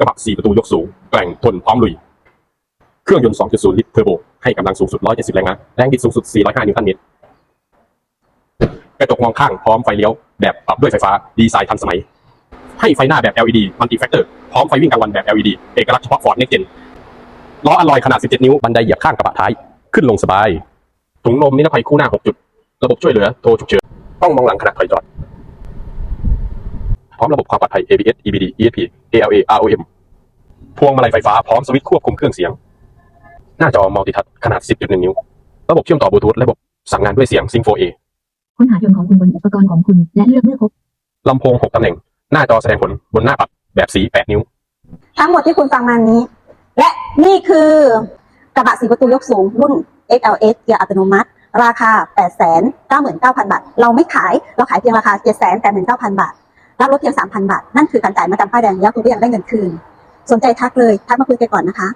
กระบะ4ประตูยกสูงแกร่งทนพร้อมลุย เครื่องยนต์ 2.0 ลิตรเทอร์โบ ให้กำลังสูงสุด 170 แรงม้าแรงบิดสูงสุด 405 นิวตันเมตรกระจกมองข้างพร้อมไฟเลี้ยวแบบปรับด้วยไฟฟ้าดีไซน์ทันสมัย ให้ไฟหน้าแบบ LED มัลติแฟกเตอร์พร้อมไฟวิ่งกลางวันแบบ LED เอกลักษณ์เฉพาะฟอร์ดเน็กเจนล้ออลลอยขนาด 17 นิ้วบันไดเหยียบข้างกระบะท้าย ขึ้นลงสบายถุงลมนิรภัยคู่หน้า 6 จุด ระบบช่วยเหลือโทรฉุกเฉินต้องมองหลังขณะถอยจอด พร้อมระบบความปลอดภัย ABS EBD ESP ALA ROM พวงมาลัยไฟฟ้าพร้อมสวิตช์ควบคุมเครื่องเสียง หน้าจอมัลติทัชขนาด 10.1 นิ้ว ระบบเชื่อมต่อบลูทูธและระบบสั่งงานด้วยเสียง Sync 4A ค้นหายนต์ของคุณบนอุปกรณ์ของคุณและเลือกเมื่อพบลำโพง 6 ตำแหน่ง หน้าจอแสดงผลบนหน้าปัดแบบสี 8 นิ้ว ทั้งหมดที่คุณฟังมานี้ และนี่คือกระบะสีประตูยกสูงรุ่น XLS เกียร์อัตโนมัติ ราคา 899,000 บาท เราไม่ขาย เราขายเพียงราคา 789,000 บาท รับรถเพียง3,000บาท นั่นคือการจ่ายมาจำป้ายแดงแล้วคุณก็ยังได้เงินคืน สนใจทักเลย ทักมาคุยกันก่อนนะคะ